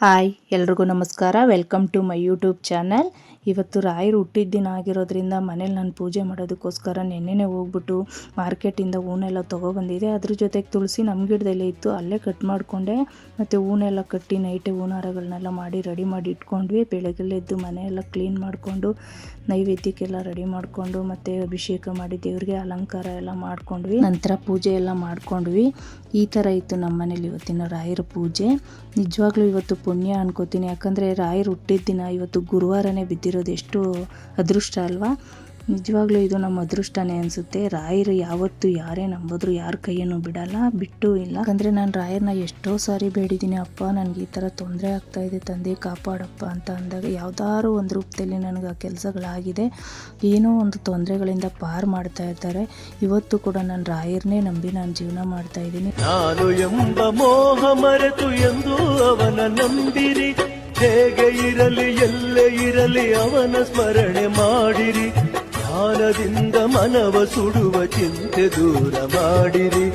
Hi, ಎಲ್ರಿಗೂ ನಮಸ್ಕಾರ. Welcome to my YouTube channel ಇವತ್ತು ರಾಯರು ಹುಟ್ಟಿದ ದಿನ ಆಗಿರೋದ್ರಿಂದ ಮನೇಲಿ ನಾನು ಪೂಜೆ ಮಾಡೋದಕ್ಕೋಸ್ಕರ ನೆನ್ನೆನೇ ಹೋಗ್ಬಿಟ್ಟು ಮಾರ್ಕೆಟಿಂದ ಹೂನೆಲ್ಲ ತೊಗೊಬಂದಿದೆ ಅದ್ರ ಜೊತೆಗೆ ತುಳಸಿ ನಮ್ಮ ಗಿಡದಲ್ಲೇ ಇತ್ತು. ಅಲ್ಲೇ ಕಟ್ ಮಾಡಿಕೊಂಡೆ. ಮತ್ತು ಹೂನೆಲ್ಲ ಕಟ್ಟಿ ನೈಟ್ ಹೂನಾರಗಳನ್ನೆಲ್ಲ ಮಾಡಿ ರೆಡಿ ಮಾಡಿ ಇಟ್ಕೊಂಡ್ವಿ. ಬೆಳಗ್ಗೆಲ್ಲೆದ್ದು ಮನೆಯೆಲ್ಲ ಕ್ಲೀನ್ ಮಾಡಿಕೊಂಡು ನೈವೇದ್ಯಕ್ಕೆಲ್ಲ ರೆಡಿ ಮಾಡಿಕೊಂಡು ಮತ್ತು ಅಭಿಷೇಕ ಮಾಡಿ ದೇವ್ರಿಗೆ ಅಲಂಕಾರ ಎಲ್ಲ ಮಾಡಿಕೊಂಡ್ವಿ. ನಂತರ ಪೂಜೆ ಎಲ್ಲ ಮಾಡಿಕೊಂಡ್ವಿ. ಈ ಥರ ಇತ್ತು ನಮ್ಮ ಮನೇಲಿ ಇವತ್ತಿನ ರಾಯರ ಪೂಜೆ. ನಿಜವಾಗ್ಲೂ ಇವತ್ತು ಪುಣ್ಯ ಅನ್ಕೋತೀನಿ. ಯಾಕಂದರೆ ರಾಯರು ಹುಟ್ಟಿದ ದಿನ ಇವತ್ತು ಗುರುವಾರನೇ ಬಿದ್ದಿರೋದು ಎಷ್ಟು ಅದೃಷ್ಟ ಅಲ್ವಾ? ನಿಜವಾಗ್ಲೂ ಇದು ನಮ್ಮ ಅದೃಷ್ಟನೇ ಅನ್ಸುತ್ತೆ. ರಾಯರು ಯಾವತ್ತು ಯಾರೇ ನಂಬಿದ್ರು ಯಾರ ಕೈಯನ್ನು ಬಿಡಲ್ಲ, ಬಿಟ್ಟು ಇಲ್ಲ. ಅಂದ್ರೆ ನಾನು ರಾಯರ್ನ ಎಷ್ಟೋ ಸಾರಿ ಬೇಡಿದ್ದೀನಿ, ಅಪ್ಪ, ನನಗೆ ಈ ಥರ ತೊಂದರೆ ಆಗ್ತಾ ಇದೆ, ತಂದೆ ಕಾಪಾಡಪ್ಪ ಅಂತ ಅಂದಾಗ ಯಾವ್ದಾದ್ರು ಒಂದು ರೂಪದಲ್ಲಿ ನನಗೆ ಆ ಕೆಲಸಗಳಾಗಿದೆ. ಏನೋ ಒಂದು ತೊಂದರೆಗಳಿಂದ ಪಾರ್ ಮಾಡ್ತಾ ಇರ್ತಾರೆ ಇವತ್ತು ಕೂಡ ನಾನು ರಾಯರ್ನೇ ನಂಬಿ ನಾನು ಜೀವನ ಮಾಡ್ತಾ ಇದ್ದೀನಿ. ನಾನು ಎಂಬ ಮೋಹ ಮರೆತು ಎಂದು ಅವನ ನಂಬಿರಿ. ಹೇಗೆ ಇರಲಿ, ಎಲ್ಲೇ ಇರಲಿ ಅವನ ಸ್ಮರಣೆ ಮಾಡಿರಿ. ಧ್ಯಾನದಿಂದ ಮನವ ಸುಡುವ ಚಿಂತೆ ದೂರ ಮಾಡಿರಿ